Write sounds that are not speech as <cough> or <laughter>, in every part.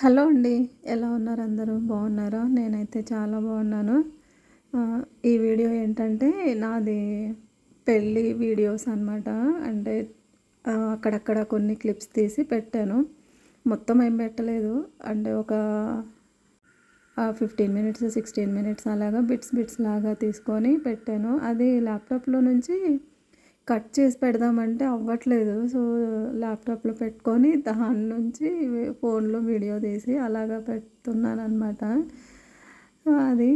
Hello అండి ఎలా ఉన్నారు అందరూ? బాగున్నారా? నేనైతే చాలా బాగున్నాను. ఈ వీడియో ఏంటంటే నాది పెళ్ళి వీడియోస్ అనమాట అంటే అక్కడక్కడ కొన్ని క్లిప్స్ తీసి పెట్టాను. మొత్తం ఏం పెట్టలేదు. అంటే ఒక ఫిఫ్టీన్ మినిట్స్ సిక్స్టీన్ మినిట్స్ అలాగా బిట్స్ బిట్స్ లాగా తీసుకొని పెట్టాను. అది ల్యాప్టాప్లో నుంచి కట్ చేసి పెడదామంటే అవ్వట్లేదు. సో ల్యాప్టాప్లో పెట్టుకొని దాని నుంచి ఫోన్లో వీడియో తీసి అలాగా పెడుతున్నాను అనమాట అది.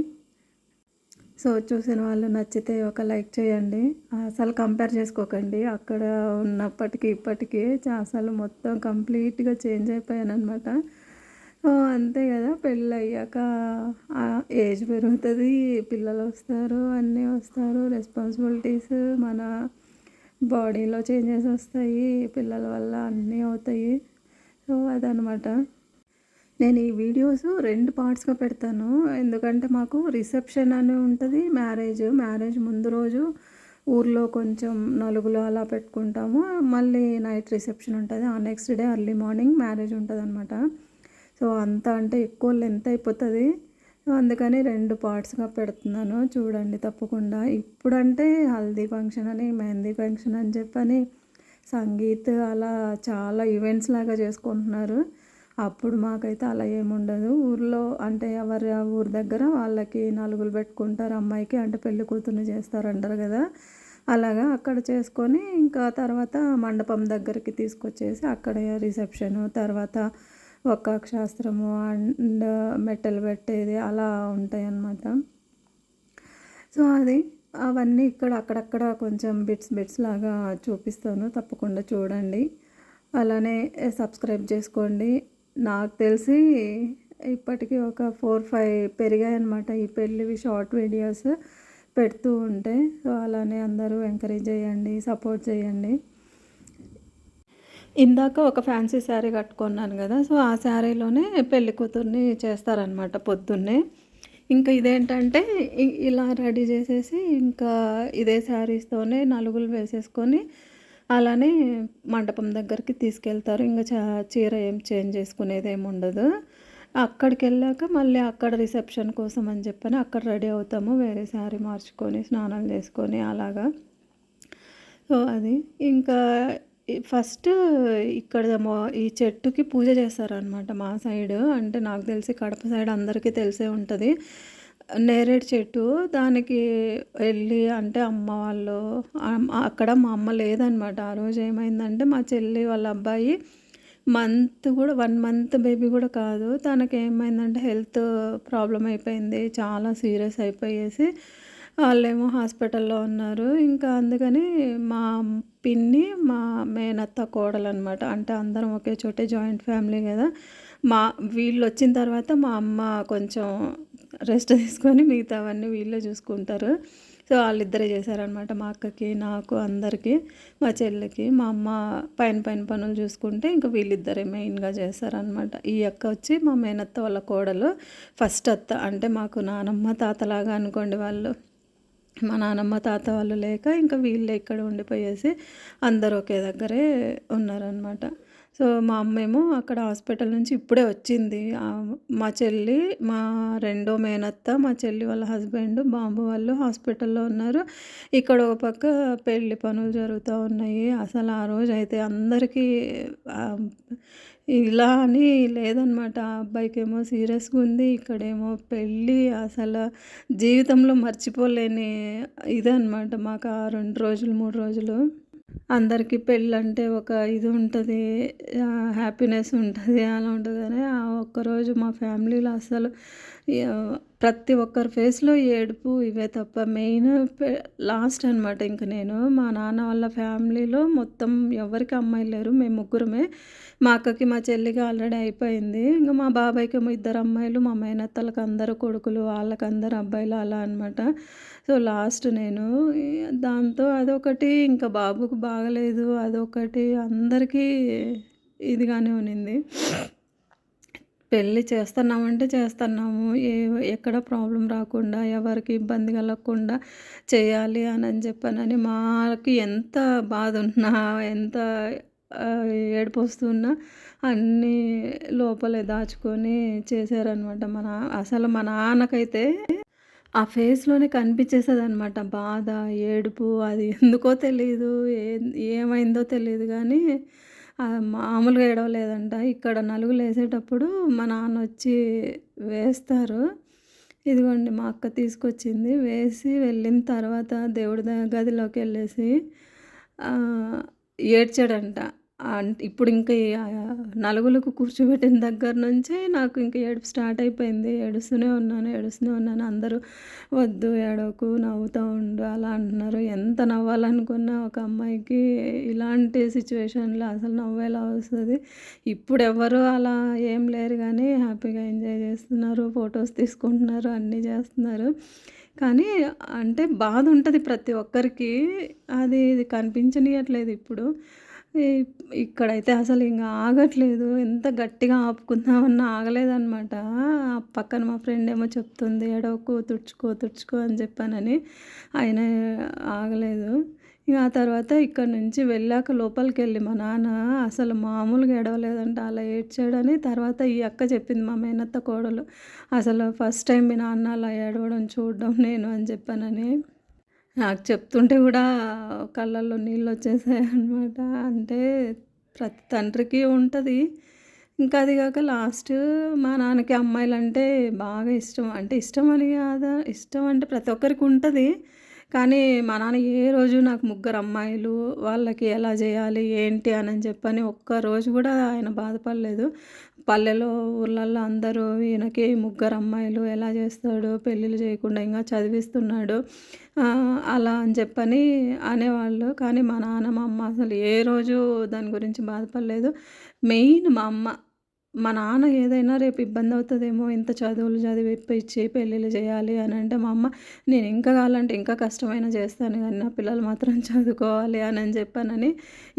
సో చూసిన వాళ్ళు నచ్చితే ఒక లైక్ చేయండి. అసలు కంపేర్ చేసుకోకండి. అక్కడ ఉన్నప్పటికీ ఇప్పటికీ అసలు మొత్తం కంప్లీట్గా చేంజ్ అయిపోయాను అనమాట అంతే కదా. పెళ్ళి అయ్యాక ఏజ్ పెరుగుతుంది పిల్లలు వస్తారు అన్నీ వస్తారు రెస్పాన్సిబిలిటీస్ మన బాడీలో చేంజెస్ వస్తాయి పిల్లల వల్ల అన్నీ అవుతాయి. సో అదనమాట నేను ఈ వీడియోస్ రెండు పార్ట్స్గా పెడతాను. ఎందుకంటే మాకు రిసెప్షన్ అని ఉంటుంది మ్యారేజ్. మ్యారేజ్ ముందు రోజు ఊర్లో కొంచెం నలుగులో అలా పెట్టుకుంటాము. మళ్ళీ నైట్ రిసెప్షన్ ఉంటుంది. ఆ next day early morning marriage ఉంటుంది అనమాట సో అంత అంటే ఎక్కువ లెంత్ అయిపోతుంది. అందుకని రెండు పార్ట్స్గా పెడుతున్నాను. చూడండి తప్పకుండా. ఇప్పుడంటే హల్దీ ఫంక్షన్ అని మెహందీ ఫంక్షన్ అని చెప్పని సంగీత్ అలా చాలా ఈవెంట్స్ లాగా చేసుకుంటున్నారు. అప్పుడు మాకైతే అలా ఏముండదు ఊర్లో అంటే ఎవరి ఊరి దగ్గర వాళ్ళకి నలుగులు పెట్టుకుంటారు. అమ్మాయికి అంటే పెళ్ళి కూతుర్ని చేస్తారంటారు కదా. అలాగా అక్కడ చేసుకొని ఇంకా తర్వాత మండపం దగ్గరికి తీసుకొచ్చేసి అక్కడ రిసెప్షన్ తర్వాత ఒక్క శాస్త్రము అండ్ మెట్టలు పెట్టేది అలా ఉంటాయి అన్నమాట సో అది అవన్నీ ఇక్కడ అక్కడక్కడ కొంచెం బిట్స్ బిట్స్ లాగా చూపిస్తాను. తప్పకుండా చూడండి. అలానే సబ్స్క్రైబ్ చేసుకోండి. నాకు తెలిసి ఇప్పటికీ ఒక ఫోర్ ఫైవ్ పెరిగాయి అనమాట ఈ పెళ్ళివి షార్ట్ వీడియోస్ పెడుతూ ఉంటే సో అలానే అందరూ ఎంకరేజ్ చేయండి సపోర్ట్ చేయండి. ఇందాక ఒక ఫ్యాన్సీ శారీ కట్టుకున్నాను కదా సో ఆ శారీలోనే పెళ్ళి కూతుర్ని చేస్తారనమాట పొద్దున్నే. ఇంకా ఇదేంటంటే ఇలా రెడీ చేసేసి ఇంకా ఇదే శారీస్తోనే నలుగులు వేసేసుకొని అలానే మండపం దగ్గరికి తీసుకెళ్తారు. ఇంకా చా చీర ఏం చేంజ్ చేసుకునేది ఏమి ఉండదు. అక్కడికి వెళ్ళాక మళ్ళీ అక్కడ రిసెప్షన్ కోసం అని చెప్పని అక్కడ రెడీ అవుతాము వేరే శారీ మార్చుకొని స్నానాలు చేసుకొని అలాగా. సో అది. ఇంకా ఫస్ట్ ఇక్కడ ఈ చెట్టుకి పూజ చేస్తారనమాట మా సైడ్. అంటే నాకు తెలిసి కడప సైడ్ అందరికీ తెలిసే ఉంటుంది. నేరేడు చెట్టు దానికి వెళ్ళి అంటే అమ్మ వాళ్ళు అక్కడ మా అమ్మ లేదనమాట ఆ రోజు ఏమైందంటే మా చెల్లి వాళ్ళ అబ్బాయి మంత్ కూడా వన్ మంత్ బేబీ కూడా కాదు. తనకి ఏమైందంటే హెల్త్ ప్రాబ్లం అయిపోయింది. చాలా సీరియస్ అయిపోయేసి వాళ్ళేమో హాస్పిటల్లో ఉన్నారు. ఇంకా అందుకని మా పిన్ని మా మేనత్త కోడలు అనమాట అంటే అందరం ఒకే చోటే జాయింట్ ఫ్యామిలీ కదా. మా వీళ్ళు వచ్చిన తర్వాత మా అమ్మ కొంచెం రెస్ట్ తీసుకొని మిగతావన్నీ వీళ్ళే చూసుకుంటారు. సో వాళ్ళిద్దరే చేశారనమాట. మా అక్కకి నాకు అందరికీ మా చెల్లికి మా అమ్మ పైన పైన పనులు చూసుకుంటే ఇంకా వీళ్ళిద్దరే మెయిన్గా చేశారనమాట. ఈ అక్క వచ్చి మా మేనత్త వాళ్ళ కోడలు ఫస్ట్ అత్త అంటే మాకు నానమ్మ తాతలాగా అనుకోండి వాళ్ళు. మా నానమ్మ తాత వాళ్ళు లేక ఇంకా వీళ్ళే ఇక్కడ ఉండిపోయేసి అందరూ ఒకే దగ్గరే ఉన్నారనమాట సో మా అమ్మేమో అక్కడ హాస్పిటల్ నుంచి ఇప్పుడే వచ్చింది. మా చెల్లి మా రెండో మేనత్త మా చెల్లి వాళ్ళ హస్బెండ్ బాంబు వాళ్ళు హాస్పిటల్లో ఉన్నారు. ఇక్కడ ఒక పక్క పెళ్ళి పనులు జరుగుతూ ఉన్నాయి. అసలు ఆ రోజు అయితే అందరికీ ఇలా అని లేదనమాట. ఆ అబ్బాయికి ఏమో సీరియస్గా ఉంది. ఇక్కడేమో పెళ్ళి అసలు జీవితంలో మర్చిపోలేని ఇదనమాట మాకు ఆ రెండు రోజులు మూడు రోజులు. అందరికీ పెళ్ళంటే ఒక ఇది ఉంటుంది హ్యాపీనెస్ ఉంటుంది అలా ఉంటుంది. కానీ ఆ ఒక్కరోజు మా ఫ్యామిలీలో అసలు ప్రతి ఒక్కరి ఫేస్లో ఏడుపు ఇవే తప్ప మెయిన్ లాస్ట్ అనమాట ఇంక నేను. మా నాన్న వాళ్ళ ఫ్యామిలీలో మొత్తం ఎవరికి అమ్మాయిలు లేరు మేము ముగ్గురమే. మా అక్కకి మా చెల్లికి ఆల్రెడీ అయిపోయింది. ఇంకా మా బాబాయ్కి ఏమో ఇద్దరు అమ్మాయిలు మా మేనత్తలకు అందరు కొడుకులు వాళ్ళకి అందరు అబ్బాయిలు అలా అనమాట సో లాస్ట్ నేను. దాంతో అదొకటి ఇంకా బాబుకు బాగలేదు అదొకటి అందరికీ ఇదిగానే ఉన్నింది. పెళ్ళి చేస్తున్నామంటే చేస్తున్నాము. ఏ ఎక్కడ ప్రాబ్లం రాకుండా ఎవరికి ఇబ్బంది కలగకుండా చేయాలి అని అని చెప్పానని మాకు ఎంత బాధ ఉన్నా ఎంత ఏడుపు వస్తున్నా అన్నీ లోపలే దాచుకొని చేశారనమాట మన అసలు మా నాన్నకైతే ఆ ఫేస్‌లోనే కనిపించేసేదనమాట బాధ, ఏడుపు అది ఎందుకో తెలియదు ఏ ఏమైందో తెలియదు కానీ మామూలుగా ఏడవలేదంట. ఇక్కడ నలుగులేసేటప్పుడు మా నాన్న వచ్చి వేస్తారు. ఇదిగోండి మా అక్క తీసుకొచ్చింది. వేసి వెళ్ళిన తర్వాత దేవుడి గదిలోకి వెళ్ళేసి ఏడ్చాడంట. ఇప్పుడు ఇంకా నలుగులకు కూర్చోబెట్టిన దగ్గర నుంచే నాకు ఇంక ఏడుపు స్టార్ట్ అయిపోయింది. ఏడుస్తూనే ఉన్నాను, ఏడుస్తూనే ఉన్నాను. అందరూ "వద్దు ఏడవకు, నవ్వుతూ ఉండు" అలా అంటున్నారు. ఎంత నవ్వాలనుకున్నా ఒక అమ్మాయికి ఇలాంటి సిచ్యువేషన్‌లో అసలు నవ్వేలా వస్తుంది ఇప్పుడు ఎవరు అలా ఏం లేరు కానీ హ్యాపీగా ఎంజాయ్ చేస్తున్నారు. ఫొటోస్ తీసుకుంటున్నారు. అన్నీ చేస్తున్నారు. కానీ అంటే బాధ ఉంటుంది ప్రతి ఒక్కరికి. అది ఇది ఇప్పుడు. ఇక్కడైతే అసలు ఇంకా ఆగట్లేదు. ఎంత గట్టిగా ఆపుకుందామన్నా ఆగలేదనమాట. పక్కన మా ఫ్రెండ్ ఏమో చెప్తుంది "ఏడవకు, తుడుచుకో, తుడుచుకో" అని చెప్పానని. ఆయన ఆగలేదు. ఇక ఆ తర్వాత ఇక్కడి నుంచి వెళ్ళాక లోపలికెళ్ళి మా నాన్న అసలు మామూలుగా ఎడవలేదంటే అలా ఏడ్చాడని తర్వాత ఈ అక్క చెప్పింది మా మేనత్త కోడలు. అసలు ఫస్ట్ టైం మీ నాన్న అలా ఏడవడం చూడడం నేను అని చెప్పానని. నాకు చెప్తుంటే కూడా కళ్ళల్లో నీళ్ళు నీళ్ళొచ్చేసాయనమాట. అంటే ప్రతి తండ్రికి ఉంటుంది ఇంకా అది కాక లాస్ట్ మా నాన్నకి అమ్మాయిలంటే బాగా ఇష్టం. అంటే ఇష్టం అని కాదా ఇష్టం అంటే ప్రతి ఒక్కరికి ఉంటుంది కానీ మా నాన్న ఏ రోజు నాకు ముగ్గురు అమ్మాయిలు, వాళ్ళకి ఎలా చేయాలి ఏంటి అని చెప్పని ఒక్కరోజు కూడా ఆయన బాధపడలేదు. పల్లెలో, ఊర్లల్లో అందరూ ఈయనకి ముగ్గురు అమ్మాయిలు ఎలా చేస్తాడు, పెళ్ళిళ్ళు చేయకుండా ఇంకా చదివిస్తున్నాడు. అలా అని చెప్పని అనేవాళ్ళు. కానీ మా నాన్న, మా అమ్మ అసలు ఏ రోజు దాని గురించి బాధపడలేదు. మెయిన్ మా అమ్మ. మా నాన్న ఏదైనా రేపు ఇబ్బంది అవుతుందేమో ఇంత చదువులు చదివిపిచ్చి పెళ్ళిళ్ళు చేయాలి అని అంటే మా అమ్మ నేను ఇంకా కావాలంటే ఇంకా కష్టమైనా చేస్తాను కానీ నా పిల్లలు మాత్రం చదువుకోవాలి అని అని చెప్పానని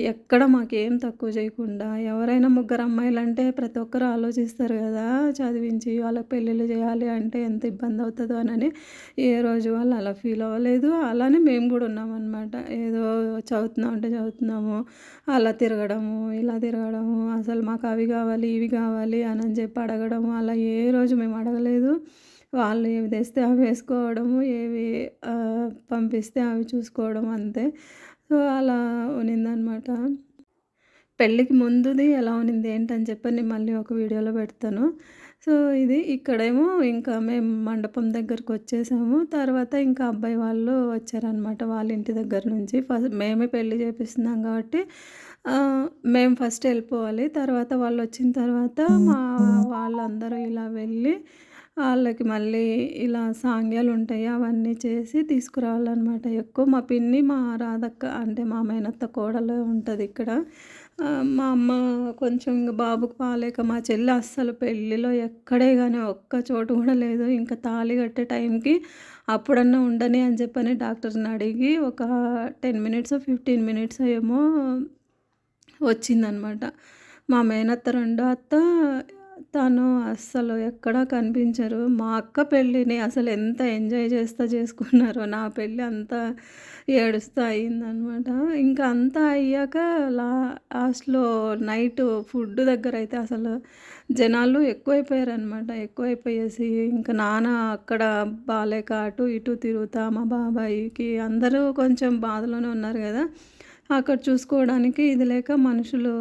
ఎక్కడ మాకేం తక్కువ చేయకుండా ఎవరైనా ముగ్గురు అమ్మాయిలు అంటే ప్రతి ఒక్కరు ఆలోచిస్తారు కదా చదివించి వాళ్ళకి పెళ్ళిళ్ళు చేయాలి అంటే ఎంత ఇబ్బంది అవుతుందో అనని ఏ రోజు వాళ్ళు అలా ఫీల్ అవ్వలేదు. అలానే మేము కూడా ఉన్నామనమాట. ఏదో చదువుతున్నాం అంటే చదువుతున్నాము. అలా తిరగడము, ఇలా తిరగడము అసలు మాకు అవి కావాలి ఇవి కావాలి అని చెప్పి అడగడం అలా ఏ రోజు మేము అడగలేదు. వాళ్ళు ఏవి తెస్తే అవి వేసుకోవడము, ఏవి పంపిస్తే అవి చూసుకోవడం అంతే. సో, అలా ఉన్నిందనమాట. పెళ్ళికి ముందుది ఎలా ఉన్నింది ఏంటని చెప్పి నేను మళ్ళీ ఒక వీడియోలో పెడతాను. సో, ఇది ఇక్కడేమో ఇంకా మేము మండపం దగ్గరకు వచ్చేసాము తర్వాత ఇంకా అబ్బాయి వాళ్ళు వచ్చారనమాట వాళ్ళ ఇంటి దగ్గర నుంచి. ఫస్ట్ మేమే పెళ్ళి చేపిస్తున్నాం కాబట్టి మేము ఫస్ట్ ఎళ్ళిపోవాలి. తర్వాత వాళ్ళొచ్చిన తర్వాత మా వాళ్ళందరూ ఇలా వెళ్ళి ఆళ్ళకి మళ్ళీ ఇలా సాంగ్యాలుంటాయి. అవన్నీ చేసి తీసుకురావాలనమాట. ఎక్కువ మా పిన్ని, మా రాధక్క అంటే మా మేనత్త కోడలు ఉంటదిక్కడ. ఆహ్, మా అమ్మ కొంచెం బాబుకి బాలేక మా చెల్లి అస్సలు పెళ్ళిలో ఎక్కడే గాని ఒక్క చోటు గూడా లేదు. ఇంక తాళి కట్టే టైంకి అప్పుడన్నా ఉండని అని చెప్పని డాక్టర్‌ని అడిగి ఒక 10 మినిట్సో, 15 మినిట్సో ఏమో వచ్చిందనమాట. మా మేనత్త రెండో అత్త తను అస్సలు ఎక్కడా కనిపించరు. మా అక్క పెళ్ళిని అసలు ఎంత ఎంజాయ్ చేస్తా చేసుకున్నారో నా పెళ్ళి అంతా ఏడుస్తా అయిందనమాట. ఇంకా అంతా అయ్యాక లా లాస్ట్‌లో నైట్ ఫుడ్ అయితే అసలు జనాలు ఎక్కువైపోయారనమాట. ఎక్కువైపోయేసి ఇంకా నాన్న అక్కడ బాలేక అటు ఇటు తిరుగుతా మా బాబాయికి అందరూ కొంచెం బాధలోనే ఉన్నారు కదా అక్కడ చూసుకోవడానికి ఇది లేక మనుషులు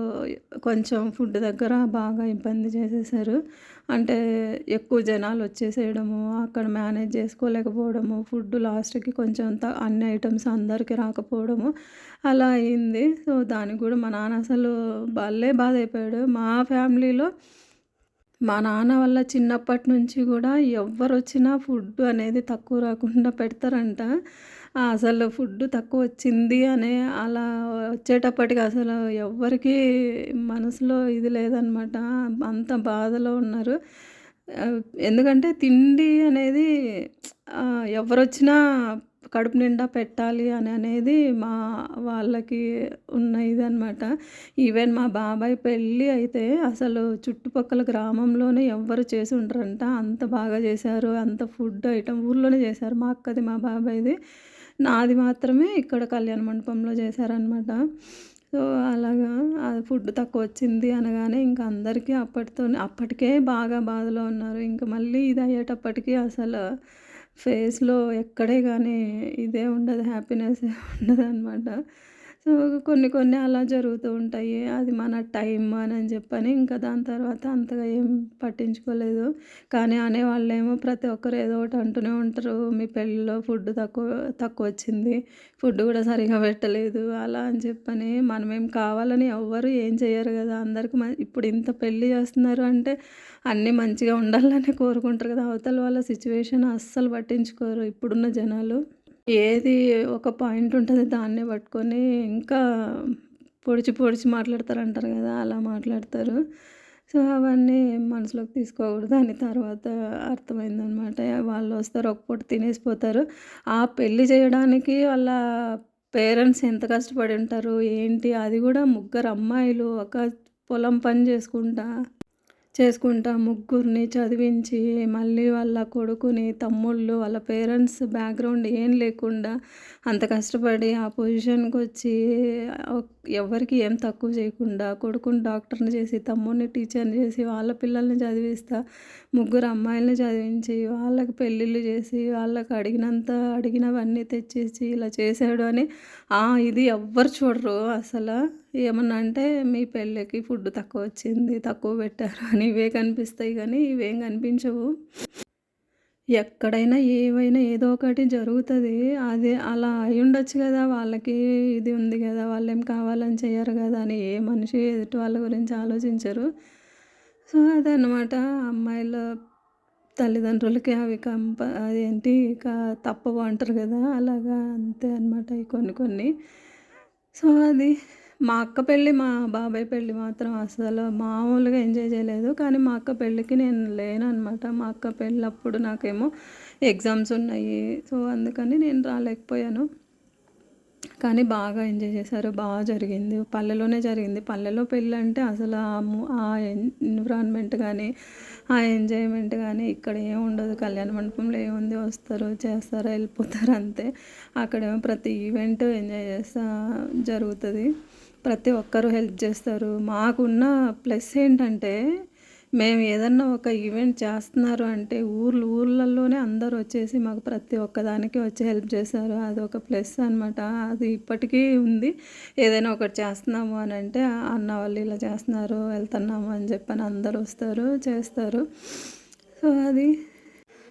కొంచెం ఫుడ్ దగ్గర బాగా ఇబ్బంది చేసేసారు. అంటే ఎక్కువ జనాలు వచ్చేసేయడము, అక్కడ మేనేజ్ చేసుకోలేకపోవడము, ఫుడ్ లాస్ట్‌కి కొంచెం త అన్ని ఐటమ్స్ అందరికి రాకపోవడము అలా అయింది. సో, దానికి కూడా మా నాన్న అసలు భలే బాధ అయిపోయాడు మా ఫ్యామిలీలో మా నాన్న వల్ల చిన్నప్పటి నుంచి కూడా ఎవరు ఎవ్వరొచ్చినా ఫుడ్ అనేది తక్కువ రాకుండా పెడతారంట. అసలు ఫుడ్ తక్కువొచ్చింది అనే అలా వచ్చేటప్పటికి అసలు ఎవ్వరికీ మనసులో ఇది లేదనమాట. అంత బాధలో ఉన్నారు. ఎందుకంటే తిండి అనేది ఎవరొచ్చినా కడుపు నిండా పెట్టాలి అని అనేది మా వాళ్ళకి ఉన్న ఇదనమాట. ఈవెన్ మా బాబాయ్ పెళ్ళి అయితే అసలు చుట్టుపక్కల గ్రామంలోనే ఎవ్వరు చేసి ఉంటారంట అంత బాగా చేశారు. అంత ఫుడ్ ఐటమ్ ఊర్లోనే చేశారు. మా అక్కది, మా బాబాయ్‌ది. నాది మాత్రమే ఇక్కడ కళ్యాణ మండపంలో చేశారనమాట. సో, అలాగా ఫుడ్ తక్కువ వచ్చింది అనగానే ఇంకా అందరికీ అప్పటితో అప్పటికే బాగా బాధలో ఉన్నారు ఇంకా మళ్ళీ ఇది అయ్యేటప్పటికీ అసలు ఫేస్లో ఎక్కడే కానీ ఇదే ఉండదు హ్యాపీనెస్ <laughs> ఉండదు అనమాట సో కొన్ని కొన్ని అలా జరుగుతూ ఉంటాయి. అది మన టైం అని చెప్పని ఇంకా దాని తర్వాత అంతగా ఏం పట్టించుకోలేదు. కానీ అనేవాళ్ళేమో ప్రతి ఒక్కరు ఏదో ఒకటి అంటూనే ఉంటారు. మీ పెళ్ళిలో ఫుడ్ తక్కువ తక్కువ వచ్చింది. ఫుడ్ కూడా సరిగా పెట్టలేదు. అలా అని చెప్పని మనమేం కావాలని ఎవ్వరు ఏం చేయరు కదా. అందరికి ఇప్పుడు ఇంత పెళ్ళి చేస్తున్నారు అంటే అన్నీ మంచిగా ఉండాలని కోరుకుంటారు కదా. అవతల వాళ్ళ సిచ్యువేషన్ అస్సలు పట్టించుకోరు ఇప్పుడున్న జనాలు. ఏది ఒక పాయింట్ ఉంటుంది దాన్నే పట్టుకొని ఇంకా పొడిచి పొడిచి మాట్లాడతారు అంటారు కదా అలా మాట్లాడతారు. సో అవన్నీ మనసులోకి తీసుకోకూడదు. దాని తర్వాత అర్థమైందనమాట వాళ్ళు వస్తారు ఒక పూట తినేసిపోతారు. ఆ పెళ్ళి చేయడానికి వాళ్ళ పేరెంట్స్ ఎంత కష్టపడి ఉంటారు ఏంటి? అది కూడా ముగ్గురు అమ్మాయిలు ఒక పొలం పని చేసుకుంటా. చేసుకుంటా ముగ్గురిని చదివించి మళ్ళీ వాళ్ళ కొడుకుని తమ్ముళ్ళు వాళ్ళ పేరెంట్స్ బ్యాక్గ్రౌండ్ ఏం లేకుండా అంత కష్టపడి ఆ పొజిషన్కి వచ్చి ఎవరికి ఏం తక్కువ చేయకుండా కొడుకుని డాక్టర్ని చేసి తమ్ముడిని టీచర్ని చేసి వాళ్ళ పిల్లల్ని చదివిస్తా ముగ్గురు అమ్మాయిల్ని చదివించి వాళ్ళకి పెళ్ళిళ్ళు చేసి వాళ్ళకి అడిగినంత అడిగినవన్నీ తెచ్చేసి ఇలా చేశాడు అని ఇది ఎవ్వరు చూడరు అసలు. ఏమన్నా అంటే మీ పెళ్ళికి ఫుడ్ తక్కువ వచ్చింది తక్కువ పెట్టారు అని ఇవే కనిపిస్తాయి కానీ ఇవేం కనిపించవు. ఎక్కడైనా ఏవైనా ఏదో ఒకటి జరుగుతుంది. అదే అలా అయి ఉండొచ్చు కదా వాళ్ళకి ఇది ఉంది కదా వాళ్ళు ఏం కావాలని చేయరు కదా అని ఏ మనిషి ఎదుటి వాళ్ళ గురించి ఆలోచించరు. సో అదనమాట అమ్మాయిల తల్లిదండ్రులకి అవి కంప అదేంటి ఇక తప్పవు అంటారు కదా అలాగా అంతే అనమాట కొన్ని కొన్ని. సో అది మా అక్క పెళ్ళి మా బాబాయ్ పెళ్ళి మాత్రం అసలు మామూలుగా ఎంజాయ్ చేయలేదు. కానీ మా అక్క పెళ్ళికి నేను లేను అనమాట మా అక్క పెళ్ళి అప్పుడు నాకేమో ఎగ్జామ్స్ ఉన్నాయి. సో అందుకని నేను రాలేకపోయాను. కానీ బాగా ఎంజాయ్ చేశారు. బాగా జరిగింది. పల్లెలోనే జరిగింది. పల్లెలో పెళ్ళి అంటే అసలు ఆ ఎన్విరాన్మెంట్ కానీ ఆ ఎంజాయ్మెంట్ కానీ ఇక్కడ ఏం ఉండదు. కళ్యాణ మండపంలో ఏముంది? వస్తారు చేస్తారు వెళ్ళిపోతారు అంతే. అక్కడేమో ప్రతి ఈవెంట్ ఎంజాయ్ చేస్తా జరుగుతుంది. ప్రతి ఒక్కరూ హెల్ప్ చేస్తారు. మాకున్న ప్లస్ ఏంటంటే మేము ఏదన్నా ఒక ఈవెంట్ చేస్తున్నారు అంటే ఊర్లు ఊర్లలోనే అందరూ వచ్చేసి మాకు ప్రతి ఒక్కదానికి వచ్చి హెల్ప్ చేస్తారు అది ఒక ప్లస్ అనమాట అది ఇప్పటికీ ఉంది. ఏదైనా ఒకటి చేస్తున్నాము అని అంటే అన్న వాళ్ళు ఇలా చేస్తున్నారు వెళ్తున్నాము అని చెప్పని అందరు వస్తారు చేస్తారు. సో అది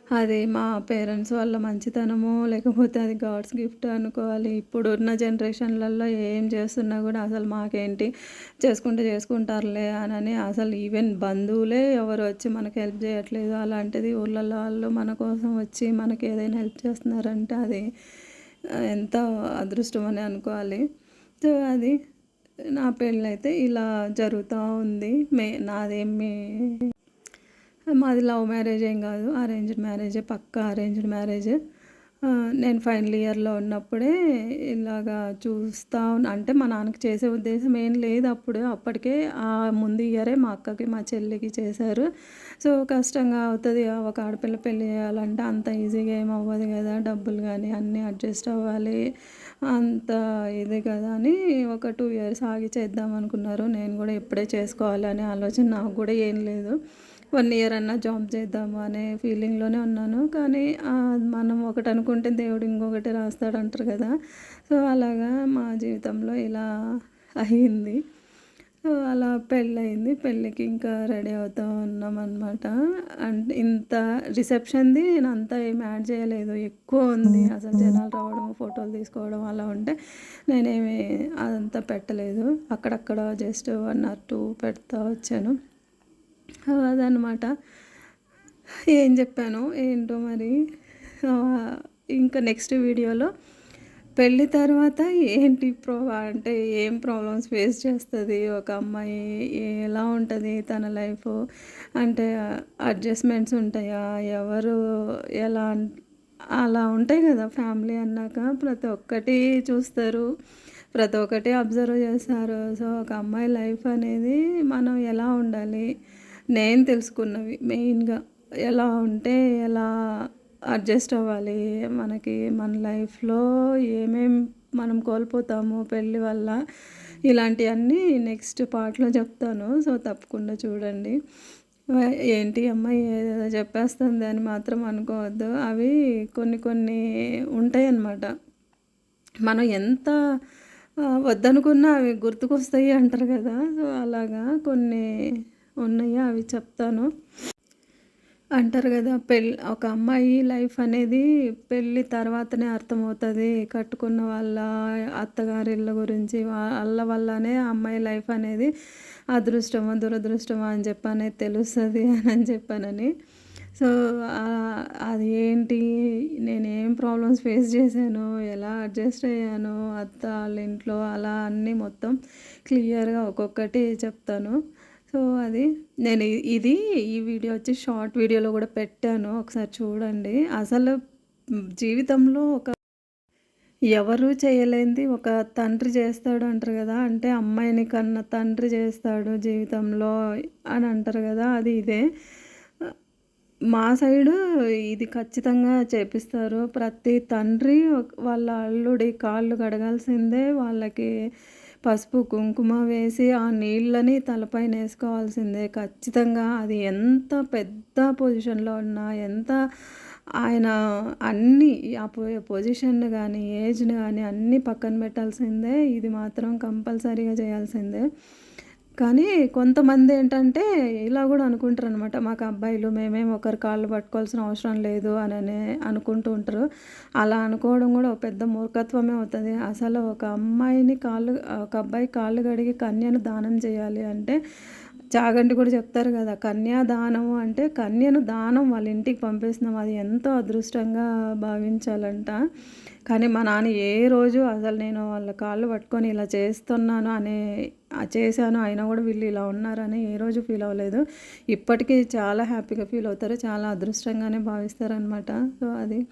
అది మా పేరెంట్స్ వాళ్ళ మంచితనము లేకపోతే అది గాడ్స్ గిఫ్ట్ అనుకోవాలి. ఇప్పుడు ఉన్న జనరేషన్లలో ఏం చేస్తున్నా కూడా అసలు మాకేంటి? చేసుకుంటే చేసుకుంటారులే అని అసలు ఈవెన్ బంధువులే ఎవరు వచ్చి మనకి హెల్ప్ చేయట్లేదు. అలాంటిది ఊళ్ళల్లో వాళ్ళు మన కోసం వచ్చి మనకి ఏదైనా హెల్ప్ చేస్తున్నారంటే అది ఎంత అదృష్టం అని అనుకోవాలి. సో అది నా పెళ్ళైతే ఇలా జరుగుతూ ఉంది. మే నాదేమి మాది లవ్ మ్యారేజ్ ఏం కాదు. అరేంజ్డ్ మ్యారేజే పక్కా అరేంజ్డ్ మ్యారేజ్. నేను ఫైనల్ ఇయర్లో ఉన్నప్పుడే ఇలాగా చూస్తా అంటే మా నాన్నకి చేసే ఉద్దేశం ఏం లేదు అప్పుడు. అప్పటికే ఆ ముందు ఇయరే మా అక్కకి మా చెల్లికి చేశారు. సో కష్టంగా అవుతుంది. ఒక ఆడపిల్ల పెళ్ళి చేయాలంటే అంత ఈజీగా ఏం అవ్వదు కదా. డబ్బులు కానీ అన్నీ అడ్జస్ట్ అవ్వాలి. అంత ఇది కదా అని ఒక టూ ఇయర్స్ ఆగి చేద్దాం అనుకున్నారు. నేను కూడా ఇప్పుడే చేసుకోవాలి అనే ఆలోచన నాకు కూడా ఏం లేదు. వన్ ఇయర్ అన్నా జాబ్ చేద్దాము అనే ఫీలింగ్లోనే ఉన్నాను. కానీ మనం ఒకటి అనుకుంటే దేవుడు ఇంకొకటి రాస్తాడు అంటారు కదా. సో అలాగా మా జీవితంలో ఇలా అయ్యింది సో అలా పెళ్ళయింది. పెళ్ళికి ఇంకా రెడీ అవుతూ ఉన్నాం అనమాట అంటే ఇంత రిసెప్షన్ది నేను అంతా ఏం యాడ్ చేయలేదు. ఎక్కువ ఉంది. అసలు జనాలు రావడం ఫోటోలు తీసుకోవడం అలా ఉంటే నేనేమి అదంతా పెట్టలేదు. అక్కడక్కడ జస్ట్ వన్ ఆర్ టూ పెడతా వచ్చాను. అదనమాట ఏం చెప్పాను ఏంటో మరి. ఇంకా నెక్స్ట్ వీడియోలో పెళ్ళి తర్వాత ఏంటి ప్రో అంటే ఏం ప్రాబ్లమ్స్ ఫేస్ చేస్తుంది? ఒక అమ్మాయి ఎలా ఉంటుంది తన లైఫ్ అంటే అడ్జస్ట్మెంట్స్ ఉంటాయా? ఎవరు ఎలా అలా ఉంటాయి కదా ఫ్యామిలీ అన్నాక ప్రతి ఒక్కటి చూస్తారు. ప్రతి ఒక్కటి అబ్జర్వ్ చేస్తారు. సో ఒక అమ్మాయి లైఫ్ అనేది మనం ఎలా ఉండాలి? నేను తెలుసుకున్నవి మెయిన్గా. ఎలా ఉంటే ఎలా అడ్జస్ట్ అవ్వాలి మనకి మన లైఫ్లో ఏమేం మనం కోల్పోతాము పెళ్ళి వల్ల ఇలాంటివన్నీ నెక్స్ట్ పార్ట్లో చెప్తాను. సో తప్పకుండా చూడండి. ఏంటి అమ్మాయి ఏదో చెప్పేస్తుంది అని మాత్రం అనుకోవద్దు. అవి కొన్ని కొన్ని ఉంటాయి అన్నమాట మనం ఎంత వద్దనుకున్నా అవి గుర్తుకొస్తాయి అంటారు కదా. సో అలాగా కొన్ని ఉన్నాయో? అవి చెప్తాను. అంటారు కదా పెళ్ళి ఒక అమ్మాయి లైఫ్ అనేది పెళ్ళి తర్వాతనే అర్థమవుతుంది. కట్టుకున్న వాళ్ళ అత్తగారిళ్ళ గురించి వాళ్ళ వల్లనే అమ్మాయి లైఫ్ అనేది అదృష్టమా దురదృష్టమా అని చెప్పి అనేది తెలుస్తుంది <laughs> అని చెప్పానని. సో అది ఏంటి? నేను ఏం ప్రాబ్లమ్స్ ఫేస్ చేశాను? ఎలా అడ్జస్ట్ అయ్యాను? అత్త వాళ్ళ ఇంట్లో అలా అన్నీ మొత్తం క్లియర్గా ఒక్కొక్కటి చెప్తాను. సో అది నేను ఇది ఈ వీడియో వచ్చి షార్ట్ వీడియోలో కూడా పెట్టాను. ఒకసారి చూడండి. అసలు జీవితంలో ఒక ఎవరు చేయలేనిది ఒక తండ్రి చేస్తాడు అంటారు కదా. అంటే అమ్మాయిని కన్నా తండ్రి చేస్తాడు జీవితంలో అని అంటారు కదా. అది ఇదే. మా సైడు ఇది ఖచ్చితంగా చేపిస్తారు. ప్రతి తండ్రి వాళ్ళ అల్లుడి కాళ్ళు కడగాల్సిందే. వాళ్ళకి పసుపు కుంకుమ వేసి ఆ నీళ్ళని తలపైన వేసుకోవాల్సిందే. ఖచ్చితంగా అది ఎంత పెద్ద పొజిషన్లో ఉన్నా ఎంత ఆయన అన్ని ఆ పొజిషన్ కానీ ఏజ్ని కానీ అన్నీ పక్కన పెట్టాల్సిందే. ఇది మాత్రం కంపల్సరీగా చేయాల్సిందే. కానీ కొంతమంది ఏంటంటే ఇలా కూడా అనుకుంటారు అనమాట మాకు అబ్బాయిలు మేమేం ఒకరి కాళ్ళు పట్టుకోవాల్సిన అవసరం లేదు అని అనుకుంటూ ఉంటారు. అలా అనుకోవడం కూడా ఒక పెద్ద మూర్ఖత్వమే అవుతుంది. అసలు ఒక అమ్మాయిని కాళ్ళు ఒక అబ్బాయి కాళ్ళు కడిగి కన్యను దానం చేయాలి అంటే చాగంటి కూడా చెప్తారు కదా కన్యాదానం అంటే కన్యను దానం వాళ్ళ ఇంటికి పంపిస్తున్నాం. అది ఎంతో అదృష్టంగా భావించాలంట. కానీ మా నాన్న ఏ రోజు అసలు నేను వాళ్ళ కాళ్ళు పట్టుకొని ఇలా చేస్తున్నాను అనే చేశాను. అయినా కూడా వీళ్ళు ఇలా ఉన్నారని ఏ రోజు ఫీల్ అవ్వలేదు. ఇప్పటికీ చాలా హ్యాపీగా ఫీల్ అవుతారు. చాలా అదృష్టంగానే భావిస్తారనమాట సో అది